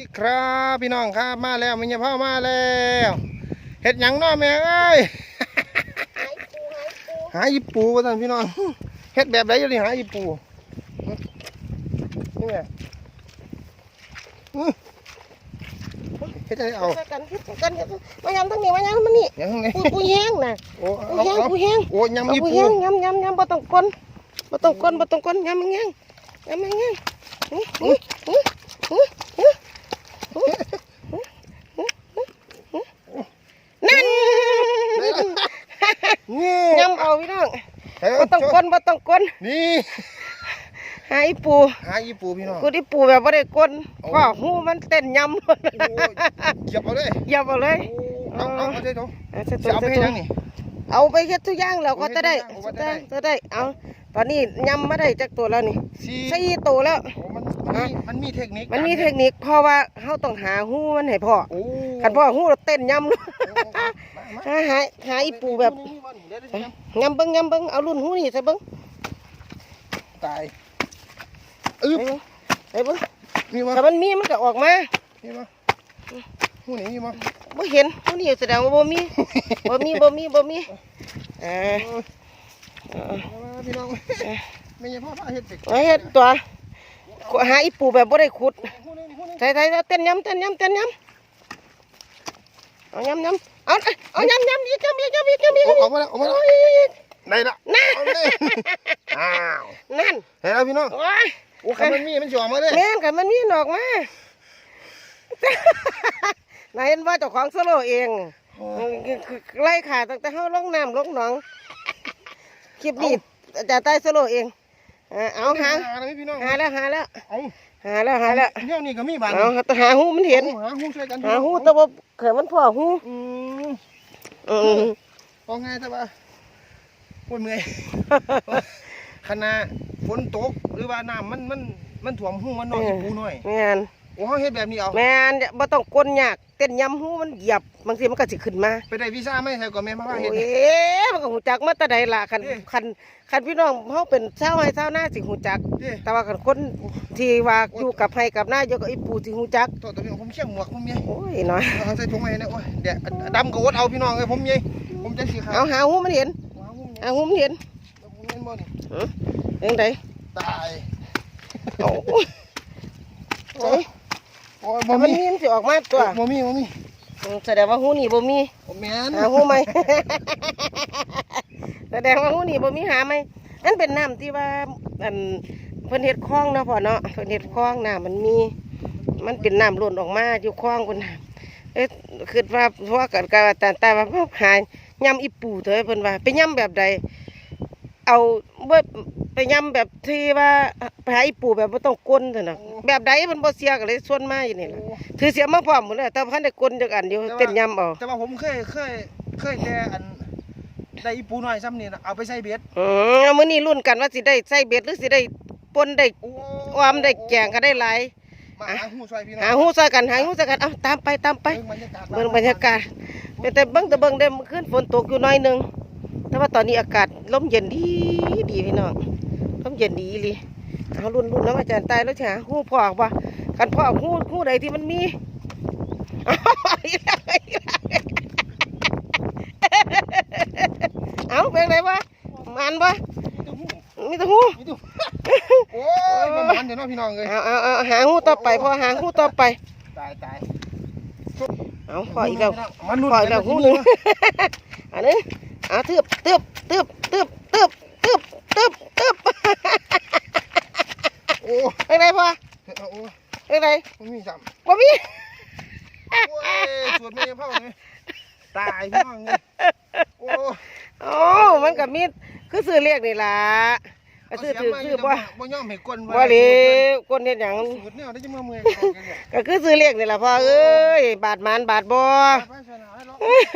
ดีครับพี่น้องครับมาแล้วมีเงี้ยพ่อมาแล้วเห็ดหยังเน้อแม่เอ้ยหาอีปูว่าท่านพี่น้องเฮ็ดแบบไหนอยู่นี่หาอีปูนี่แม่อื้อเฮ็ดอะไรเอากันกันมายำทั้งนี้มายำมันนี่หยังไงปูปูแห้งน่ะโอ้ปูเอาแห้งเอาปูแห้งโอ้ยำอีปูปูแห้งยำยำยำบ่ต้องก้นบ่ต้องก้นบ่ต้องก้นยำมันแห้งยำมันแห้ง นั่นนี่ยำเอาพี่น้องเฮ้ยบ่ต้องก้นบ่ต้องก้นนี่หาอีปูหาอีปูพี่น้องกูที่ปูแบบบ่ได้ก้นโอ้พ่อหูมันเต้นยำโอ้ยเหยียบเอาเลยอย่าบ่เลยเอาเอาเอาใจตรงเอาเสร็จจะเอาไปให้ยังนี่เอาไปเฮ็ดทุกอย่างแล้วก็จะได้เอาไปเฮ็ดทุกจะอย่างได้จะได้เอาตอนนี้ยำมาได้จักตัวแล้วนี่สี่สี่ตัวแล้วโอ้ มันมันมีมันมีเทคนิคมันมีเทคนิคเพราะว่าเขาต้องหาหูมันให้พ่อโอ้คันพ่อหูเราเต้นยำเลยโอ้มามาหาหาหาอีปูแบบนี่นี่นี่เดี๋ยวเดี๋ยวเดี๋ยวยำเบิ้งยำเบิ้งเอารุ่นหูนี่ใส่เบิ้งตายอึ๊บใส่เบิ้งมีมั้ยถ้ามันมีมันก็ออกมามีมั้ยหูนี่มีมั้ยบ่เห็นหูนี่แสดงว่าบ่มีบ่มีบ่มีบ่มีเออเออมาพี่น้องไม่ใช่พ่อพาเฮ็ดเด็กเอาเฮ็ดตัว หาอีปูแบบบ่ได้ขุดหูนี่หูนี่ใส่ใส่เต้นยำเต้นยำเต้นยำเอายำยำเอาเอายำยำอีกยำอีกยำอีกยำอีกโอ้ออกมาแล้วออกมาแล้วไหนล่ะนั่นเอาเลยอ้าวนั่นเห็นแล้วพี่น้องโอ้ยโอ้คันมันมีมันสิออกมาเลยแม่นกันมันมีดอกมานายเห็นว่าเจ้าของสโลเองไล่ขาตั้งแต่เฮาลงน้ำลงหนองคลิปนี้จะใต้สโลเอง อ่าเอาหาหาเลยพี่น้องหาแล้วหาแล้วเอาหาแล้วหาแล้วเนี่ยนี่ก็มีบางเอาหาหูมันเห็นหาหูช่วยกันหาหูแตัวบ่เขินมันพ่อหูอืมอืมพอไงแต่ว่าปวดเมื่อยขณะฝนตกหรือว่าน้ำมันมันมันถ่วมหูมันน้อยปูน้อยแม่นโอ้เฮาเฮ็ดแบบนี้เอาแม่นบ่ต้องกลนยากเต้นยำหูมันเหยียบบางทีมันก็สิขึ้นมาไปได้วีซ่าไหมใช่ก่อนแม่มาว่าโอ้เฮ็ดยมันก็หูจักมาแต่ใดล่ะคันเอ๊ะ คันคันพี่น้องเฮาเป็นชาวไร่ชาวนาสิหูจัก เด้แต่ว่าคันคนที่ว่าอยู่กับไผกับหน้าอยู่กับอีปู่สิหูจัก ตัวตัวนี้ผมเชี่ยงหมวกผมใหญ่โอ้ยน้อยเอาใส่ถุงไว้นะโอ้ยเดี๋ยวดำก็อดเอาพี่น้องเอ้ยผมใหญ่ผมจะสีขาวเอาหาหูมันเห็นว้าวผมใหญ่หาหูมันเห็นผมเห็นบ่นี่เรื่องใดตาย โอ้ย โอ้ยโอ้ยบ่ถ้ามันมีมีมันสิออกมาตัวบ่มีบ่มีแสดงว่าหูนี่บ่มีผมแม่นหาหูไหม แสดงว่าหูนี่บ่มีหาไหมนั่นเป็นน้ำที่ว่าอันเพิ่นเฮ็ดคลองเนาะพ่อเนาะเพิ่นเฮ็ดคลองน้ำมันมี มันเป็นน้ำหล่นออกมาอยู่คลองคนน่ะเอ๊ะคิดว่าเพราะว่ากันกันแต่แต่ว่าพ่อหายยำอีปูเถอะเพิ่นว่าไปยำแบบใด เอาเบิดไปยำแบบที่ว่าไปหาอีปูแบบบ่ต้องก้นเถอะนะ แบบใดมันบ่เสียก็เลยส่วนมาอยู่นี่ล่ะถือเสียมาพร้อมหมดเลยแต่พันได้ก้นจักอันเดียวเต้นยำเอาแต่ว่าผมเคยเคยเคยแต่อันได้อีปูน้อยซ้ำนี่นะเอาไปใส่เบ็ดอืมเอามื้อนี้ลุ้นกันว่าสิได้ใส่เบ็ดหรือสิได้ปนได้โอ้ออมได้แกงก็ได้หลายมาหาหูช่วยพี่น้องหาหูใส่กันหาหูใส่กันเอาตามไปตามไปเบิ่งบรรยากาศเบิ่งบรรยากาศเป็นแต่เบิ่งแต่เบิ่งได้เมื่อคืนฝนตกอยู่หน้อยหนึงแต่ว่าตอนนี้อากาศลมเย็นดีดีพี่น้องลมเย็นดีอีหลี เอารุ่นรุ่นแล้วอาจารย์ตายแล้วใช่หมหูพอออกปะกันพอกหูหูใดที่มันมีเอาเป็นไรวะมันปะมีแต่หูโอ้ยมันเดี๋ยวน้อพี่น้องเลยเอาเอาเาหาหูต่อไปพอหาหูต่อไปตายตายเอาพออีแล้วพออีแล้วหูหนึ่งอันนี้เอาตืบเตืบเตืบเตืบเตืบเตืบตืบ เป็นไรพ่อโอ้เป็นไรมันมีซ้บ่มีำโอ้ยสวดไม่ยังเผาเลยตายพี่น้องเลยโอ้โอ้มันกับมีดคือซื้อเรียกนี่ล่ะก็ซื้อถือซื้อบ่บ่ยอมให้กวนบ่เลยคนเฮ็ดหยังสูตรเนี่ยได้จะมาเมื่อยกันเนี่ยก็คือซื้อเรียกนี่ล่ะพ่อเอ้ยบาดหมานบาดบ่ไปสนามให้เรา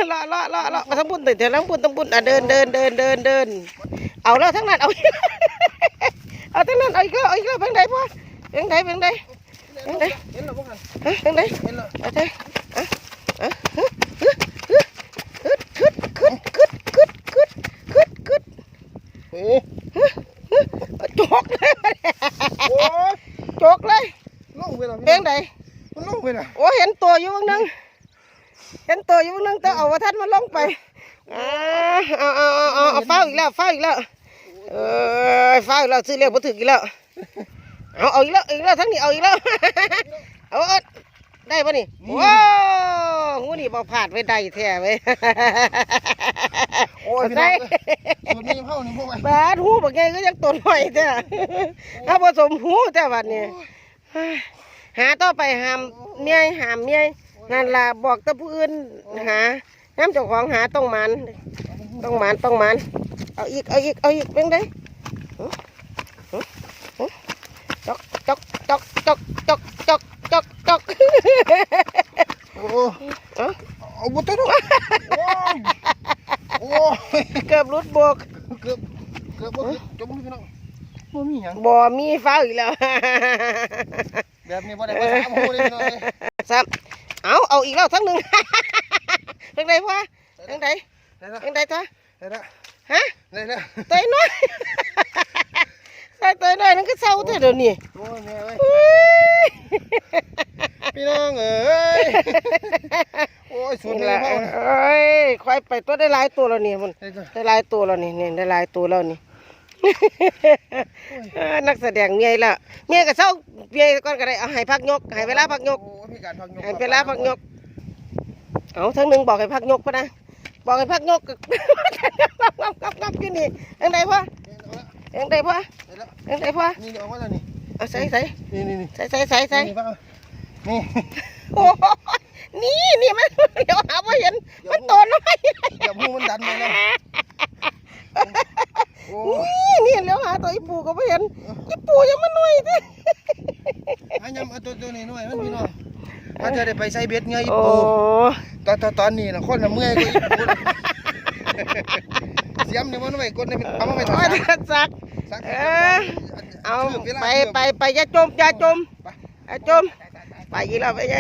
เลาะเลาะเลาะเลาะทั้งบุญตื่นทั้งบุญทั้งบุญอะเดินเดินเดินเดินเดินเอาแล้วทั้งนั้นเอา เอาอีกแล้วเอาอีกแล้วเป็นไงพ่อเป็นไงเป็นไงเห็นแล้วพวกนั้นฮะเป็นไงเห็นแล้เอาใจอะอะฮึฮึฮึฮึคึดคึดคึดคึดคึดคึดโอ้จกเลยโอ้จกเลยลงไปแล้วเป็นไงมันลงไปน่ะโอ้เห็นตัวอยู่เบางหนึงเห็นตัวอยู่เบางหนึงแต่เอาว่าท่านมันลงไปอ่าเอาเอาเอาเอาเอาเฝ้าอีกแล้วเฝ้าอีกแล้ว เออเฝ้าอีกแล้วซื้อเรียกบ่ถึกอีกแล้ว เอาเอาอีกแล้วอีกแล้วทั้งนี้เอาอีกแล้วเอาเอาได้ปะนี่ว้าวงูนี่บ่พลาดไว้ได้แท้เว้ยโอ้ยพี่น้ได้องเอ้ยสูตรนี้เฮานี่พวกไอ้บาดหูบักใหญ่ก็ยังตนหน่อยแท้ถ้าผสมหูแต่บัดนี้หาต่อไปหามเมียหามเมียนั่นล่ะบอกแตะผู้อื่นหาน้ำเจ้าของหาต้องมันต้องมันต้องมัน เอาอีก เอาอีก เอาอีกเป็นไงจอกจอกจอกจอกจอกจอกจอกจอกโอ้เอ้าเอาบ่ต้องโอ้ยโอ้ยเกือบรุดบกเกือบเกือบบ่เกือบจมพี่น้องบ่มีหยังบ่มีฟ้าอีกแล้ว แบบนี้บ่ได้ภาษาหมู่เลยพี่น้องเอ้ยซ้ำเอาเอาอีกแล้วทั้งหนึ่งทั้งใดพ่อทั้งใดได้ละทั้งใดตัวได้ละ ฮะได้ละตัวน้อยใส่ตัวน้อยนั่นก็เศร้าเท่าเดี๋ยวนี้โอ้ยแม่เอ้ยอุ้ยพี่น้องเอ้ยโอ้ยสูตรนี่นี้แหละเฮานี่เอ้ยควายไปตัวได้หลายตัวแล้วนี่มันได้จ้ะได้หลายตัวแล้วนี่นี่ได้หลายตัวแล้วนี่เออนักแสดงเมียละเมียก็เศร้าเมียก่อนก็ได้เอาให้พักยกให้เวลาพักยก โอ้พี่การพักยกให้เวลาพักยก เอาทั้งหนึ่งบอกให้พักยกพะนะ บอกให้พักยกกั บงับงับงับงับอยู่นี่เอ็งใดพ่อเอ็งใดพ่อได้ละเอ็งใดพ่อนี่ออกมาแล้วนี่เอาใส่ใส่นี่นี่นี่ใส่ใส่ใส่ใส่นี่ป่ะนี่โอ้ยนี่นี่มันเดี๋ยวหาว่าเห็นมันโตน้อยเดี๋ยวพูมันดันมาแล้วโอ้ยนี่นี่เดี๋ยวหาตัวอีปูก็ไม่เห็นอีปูยังมันน้อยเด้อันยำเอาตัวตัวนี้หน่อยมันพี่น้องถ้าจะได้ไปใส่เบ็ดเงยอีโอ้ปูตอนตอนตอนนี้นะคนละเมื่อยก็อีปูเสียมนี่มันไม่กดนี่เอามาไปโอ้ทำยทัดซัก สักเออ เอาไปไปไปอย่าจมอย่าจมอย่าจม ไปอีกแล้วไปไง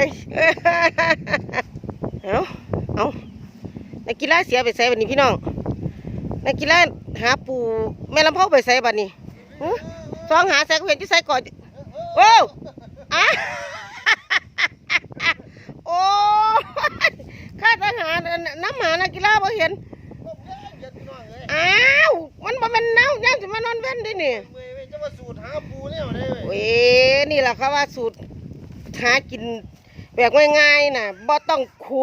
เอาเอานักกีฬาเสียไปใส่บัดนี้พี่น้อง นักกีฬาหาปูแม่ลำเผาไปใส่บัดนี้หึซองหาใส่ก็เห็นที่ใส่ก่อนโอ้อะโอ้ยข้าทหารน้ำหานักกีฬาบ่เห็น อ้าวมันบ่แม่นเน่าย่างจะมานอนเว้นดินี่เมื่อยจะมาสูตรหาปูเนี่ยได้เว้ยนี่แหละเขาว่าสูตรหากินแบบง่ายๆน่ะบ่ต้องขู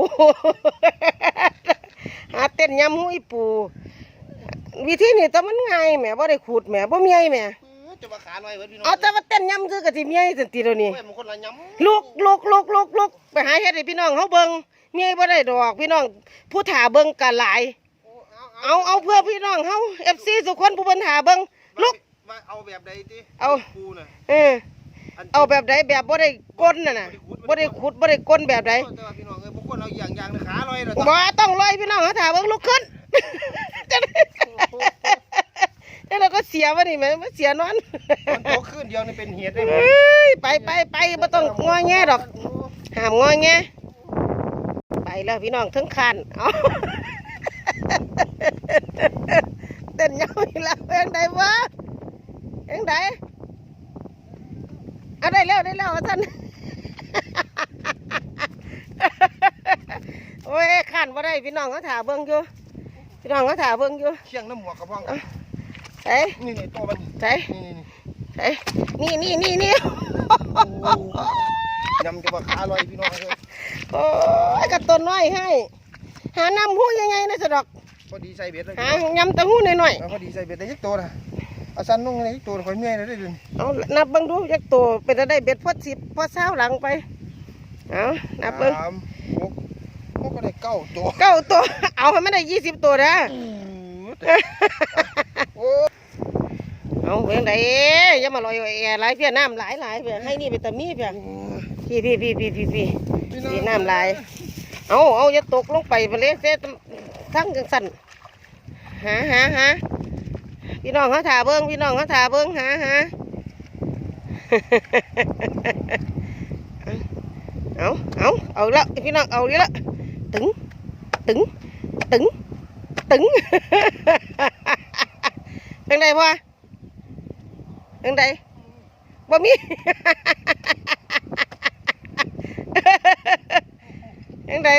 หาเต้นยำหุยปูวิธีนี้ต้องมันง่ายแหมบ่ได้ขูดแหมบ่เมียแหมจะมาขาหน่อยเว้ยพี่น้องเอาแต่ว่าเต้นยำคือกะสิเมียสันติเดี๋ยวนี้ เว้ยมันคนละยำลุกลุกลุกลุกลุกไปหาเฮ็ดให้พี่น้องเฮาเบิ่งเมียบ่ได้ดอกพี่น้องผู้ถ่าเบิ่งกะหลาย เอาเอาเพื่อพี่น้องเฮา FC ทุกคนผู้เพิ่นถ่าเบิ่งลุกว่าเอาแบบใดติเอา ปูน่ะเออเอาแบบใดแบบบ่ได้ก้นน่ะน่ะบ่ได้ขุดบ่ได้ก้นแบบใดแต่ว่าพี่น้องเอ้ยพวกคนเอาอย่างอย่างขาลอยเลยบ่ต้องลอยพี่น้องเขาถามเบิ่งลุกขึ้นจะได้แล้วเราก็เสียวะนี่แม่มันเสียนอนมันโตขึ้นเดียวนี่เป็นเหตุได้ไหมเอ้ยไปไปไปบ่ต้องงอแงดอก ห้ามงอแงไปแล้วพี่น้องทั้งคันเอา เต้นยาวอีกแล้วเองใดวะเองใดเอาได้แล้วได้แล้วว่าท่านโอ้ยขันว่าได้พี่น้องเขาถาเบิ่งอยู่พี่น้องเขาถาเบิ่งอยู่เชียงน้ำหมวกกระพองใส่นี่นี่ตัวมันใส่นี่นี่นี่ใส่นี่นี่นี่นี่ยำจะมาขาลอยพี่น้องเอ้ยโอ้ยกระต้นน้อยให้ หาน้ำหูยังไงนะสะดอก พอดีใส่เบ็ดเลยหายำแตะหูหน่อยพอดีใส่เบ็ดได้ยักตัวนะเอาสั้นลงเลยยักตัวคอยเมื่อยเลยได้ดิๆเอานับเบิ่งดูจักตัวเป็นจะได้เบ็ดพอสิบพอเช้าหลังไปเอานับเบิ่งสามหกหกก็ได้เก้าตัวเก้าตัว เอาให้มันได้ยี่สิบตัวนะโอ้เอาเพียงใดอย่ามาลอยแอร์หลายเพียน้ำหลายหลายเพียให้นี่เป็นตะมีเพียพี่พี่พี่พี่พี่พี่สีน้ำลายเอาเอาอย่าตกลงไปไปเลยเสีย ทั้งจังสันหาหาหาพี่น้องเขาถาเบิ้งพี่น้องเขาถาเบิ้งหาหาเอาเอาเอาละพี่น้องเอาดีละตึงตึงตึงตึงเป็นไงพ่อเป็นไงบ่มีงใด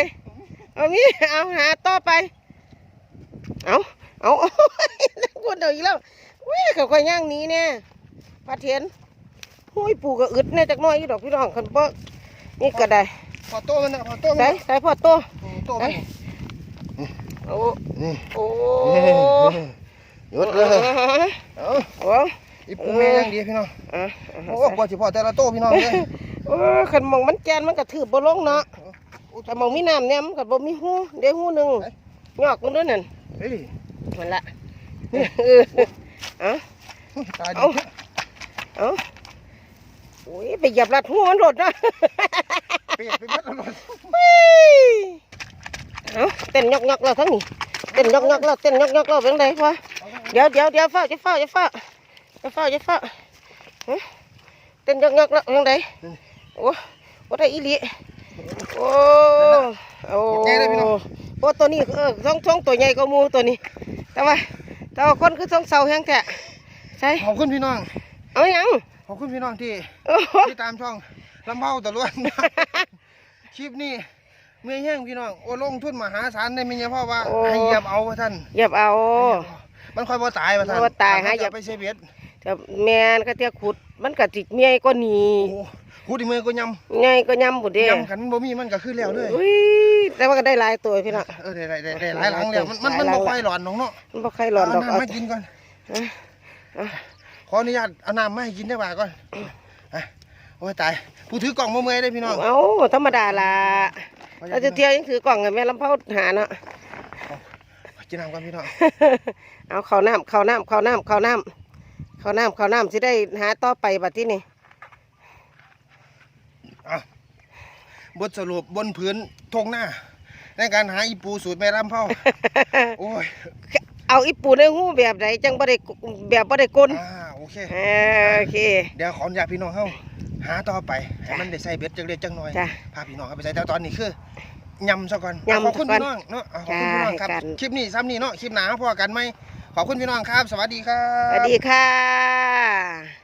เอามีเอาหาต่อไป เอาเอาเอาคนเดียวอีกแล้วเว้ยเขาค่อยย่างหนี้เนี่ยพาเทียนห้ยปู่ก็อึดแน่จักหน้อยอยู่ดอกพี่น้องคันบ่นี่ก็ได้พอโตมันนะพอโตมันใส่นะใส่พ่อโตโตมันโอ้นี่โอ้หยุดเลยเอาโอ้อีปูแม่ยังดีพี่น้องอะโอ้กว่าสิพอแต่ละโตพี่น้องเลยโอ้ขันหมองมันแกนมันก็ถือบ่ลงเนาะถ้ามองมีน้ำเนี่ยมันก็บ่มีหูเดี๋ยวหูหนึงงอกมันด้วยนั่น เฮ้ยมันละเออเอาตาดีเอาเอาโอ้ยไปเหยียบลัดหูมันหลดเนาะเปียกไปหมดแล้วเอาเต้นยกยกๆแล้วทั้งนี้เต้นยกยกๆแล้วเต้นยกยกๆแล้วเป็นไงวะเดี๋ยวเดี๋ยวเดี๋ยวเฝ้าจะเฝ้าจะเฝ้าจะเฝ้าจะเฝ้าฮะเต้นยกยกๆแล้วเป็นไงโอ้โอ้ได้อีหลีโอ้โอ้ โอ้ตัวนี้เออท้องท้องตัวใหญ่ก็มูตัวนี้ แต่ว่าแต่ว่าคนคือท้องเสาแห้งแท้ใช่ขอบคุณพี่น้อง เอาหยังขอบคุณพี่น้องที่โอ้โหที่ตามช่องลำเบ้าตะล้วนคลิปนี้เมื่อยแห้งพี่น้องโอ้ลงทุนมหาศาลได้มีเฉพาะว่าให้เหยียบเอาว่าท่านเหยียบเอา มันค่อยบ่ตายว่าท่านบ่ตายหาเหยียบไปเซเบียดแต่แมนก็เทียขุดมันก็ติดเมียก็หนีโอ้หูดิมือก็ยไงก็ยำบุเด้ำยำขันบ่มีมันก็คือแล้วเลยอุ้ย แต่ว่าก็ได้หลายตัวพี่น้องเออได้ได้ได้ได้หลายหลังแล้วมันมันหลายมันหลับ่งค่อยหลอนน้องเนาะมันบ่ใครหลอนดอกเอาเอาน้ำมากินก่อนอะขออนุญาตเอาน้ำมาให้กินได้ป่าก่อนอะโอ้ยตาย ผู้ถือกล่องบ่เมื่อยได้พี่น้องเอาธรรมดาล่ะเราจะเที่ยวยังถือกล่องกับแม่ลำเผาหาเนาะกินน้ำก่อนพี่น้อง เอาข้าวน้ำข้าวน้ำข้าวน้ำข้าวน้ำข้าวน้ำข้าวน้ำสิได้หาต่อไปบัดที่นี่ อะ บทสรุปบนพื้นทงหน้า ในการหาอีปูสูตรแม่ลำเผาโอ้ยเอาอีปูในหูแบบใดจังบ่ได้แบบบ่ได้กลนอ่าโอเคอ่าโอเค เดี๋ยวขออนุญาตพี่น้องเฮาหาต่อไปให้มันได้ใส่เบ็ดจังเล็กจังน้อยจ้ะพาพี่น้องเข้าไปใส่แต่ตอนนี้คือยำซะก่อนยำขอบคุณซะก่อนพี่น้องเนาะอะขอบคุณพี่น้องครับจ้าให้กันคลิปนี้ซ้ำนี้เนาะคลิปหนาพอกันไหมขอบคุณพี่น้องครับ สวัสดีครับสวัสดีค่ะ